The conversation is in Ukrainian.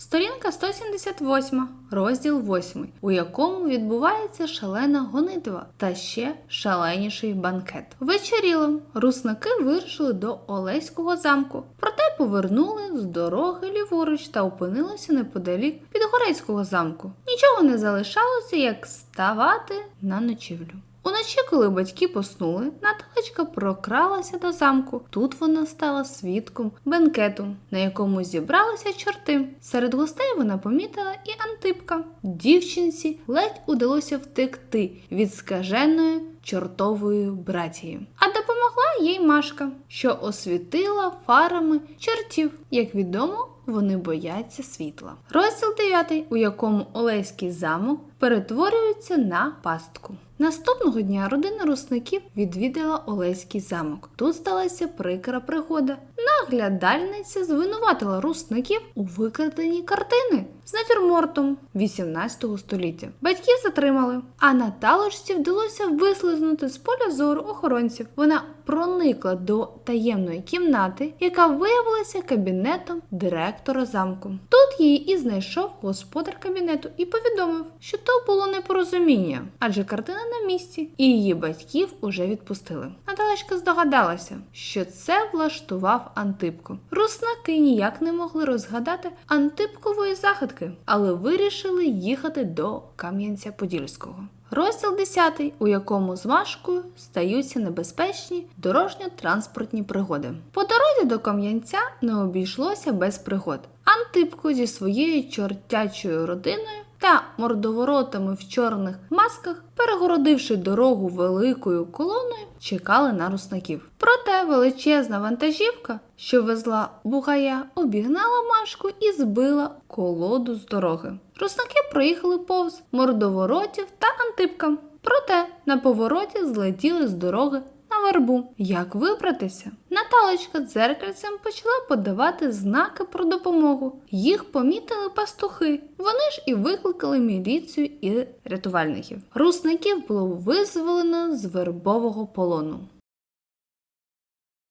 Сторінка 178, розділ 8, у якому відбувається шалена гонитва та ще шаленіший банкет. Вечеріло. Русники вирушили до Олеського замку, проте повернули з дороги ліворуч та опинилися неподалік Підгорецького замку. Нічого не залишалося, як ставати на ночівлю. Уночі, коли батьки поснули, Наталечка прокралася до замку. Тут вона стала свідком бенкету, на якому зібралися чорти. Серед гостей вона помітила і Антипка. Дівчинці ледь удалося втекти від скаженої чортової братії. А допомогла їй Машка, що освітила фарами чортів. Як відомо, вони бояться світла. Розділ 9, у якому Олеський замок перетворюється на пастку. Наступного дня родина русників відвідала Олеський замок. Тут сталася прикра пригода. Наглядальниця звинуватила русників у викраденні картини з натюрмортом 18 століття. Батьків затримали, а Наталочці вдалося вислизнути з поля зору охоронців. Вона проникла до таємної кімнати, яка виявилася кабінетом директора замку. Тут її і знайшов господар кабінету і повідомив, що то було непорозуміння, адже картина на місці, і її батьків уже відпустили. Наталечка здогадалася, що це влаштував Антипко. Русники ніяк не могли розгадати Антипкової загадки, але вирішили їхати до Кам'янця-Подільського. Розділ 10, у якому з Машкою стаються небезпечні дорожньо-транспортні пригоди. По дорозі до Кам'янця не обійшлося без пригод. Антипко зі своєю чортячою родиною та мордоворотами в чорних масках, перегородивши дорогу великою колоною, чекали на русників. Проте величезна вантажівка, що везла бугая, обігнала Машку і збила колоду з дороги. Русники проїхали повз мордоворотів та антипка. Проте на повороті злетіли з дороги вербу. Як вибратися? Наталочка дзеркальцем почала подавати знаки про допомогу. Їх помітили пастухи. Вони ж і викликали міліцію і рятувальників. Русників було визволено з вербового полону.